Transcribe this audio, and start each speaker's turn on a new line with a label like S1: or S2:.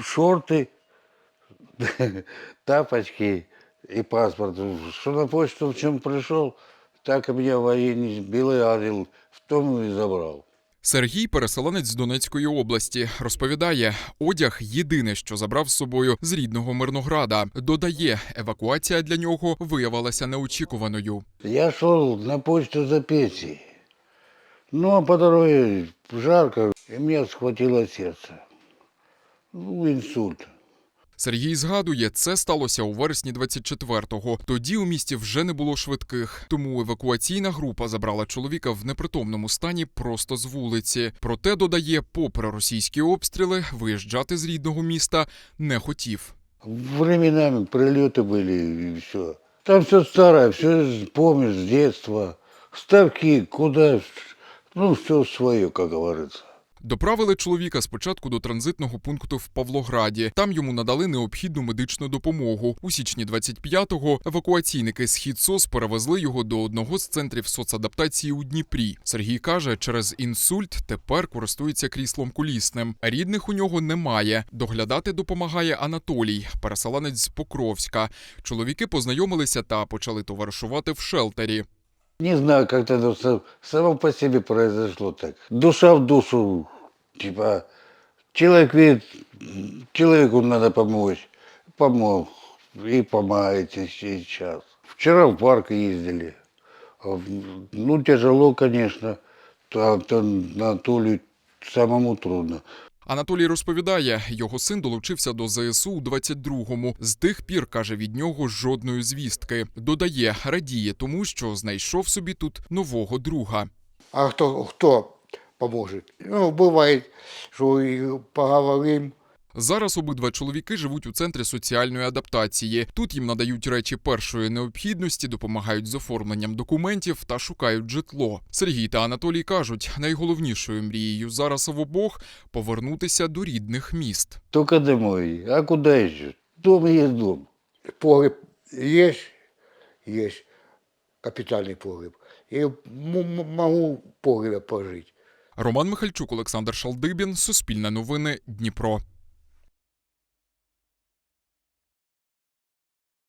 S1: шорты, тапочки и паспорт. Что на почту в чем пришел, так и меня военный белый ангел в том и забрал.
S2: Сергій, переселенець з Донецької області, розповідає, одяг єдине, що забрав з собою з рідного Мирнограда. Додає, евакуація для нього виявилася неочікуваною.
S1: Я шел на почту за пенсией. Ну, а по дороге жарко, и меня схватило сердце. Ну, инсульт.
S2: Сергій згадує, це сталося у вересні 24-го. Тоді у місті вже не було швидких, тому евакуаційна група забрала чоловіка в непритомному стані просто з вулиці. Проте додає, попри російські обстріли, виїжджати з рідного міста не хотів.
S1: Временами прилеты были и все. Там все старое, все помнишь с детства. Ставки, куда, ну, все свое, как говорится.
S2: Доправили чоловіка спочатку до транзитного пункту в Павлограді. Там йому надали необхідну медичну допомогу. У січні 25-го евакуаційники з Хідсос перевезли його до одного з центрів соцадаптації у Дніпрі. Сергій каже, через інсульт тепер користується кріслом колісним. Рідних у нього немає. Доглядати допомагає Анатолій, переселенець з Покровська. Чоловіки познайомилися та почали товаришувати в шелтері.
S1: Не знаю, как это са- само по себе произошло так. Душа в душу, типа, человек видит, человеку надо помочь, помог, и помогаете сейчас. Вчера в парк ездили. Ну, тяжело, конечно, то, то Анатолию самому трудно.
S2: Анатолій розповідає, його син долучився до ЗСУ у 22-му. З тих пір каже від нього жодної звістки. Додає, радіє тому, що знайшов собі тут нового друга.
S3: А хто, хто поможе? Ну, буває, що і поговоримо.
S2: Зараз обидва чоловіки живуть у центрі соціальної адаптації. Тут їм надають речі першої необхідності, допомагають з оформленням документів та шукають житло. Сергій та Анатолій кажуть, найголовнішою мрією зараз в обох повернутися до рідних міст.
S1: Только домой. А куда еще? Дом есть дом.
S3: Погреб є, є капітальний погреб. І м- м- можу в пожити.
S2: Роман Михальчук, Олександр Шалдибін, Суспільне новини, Дніпро.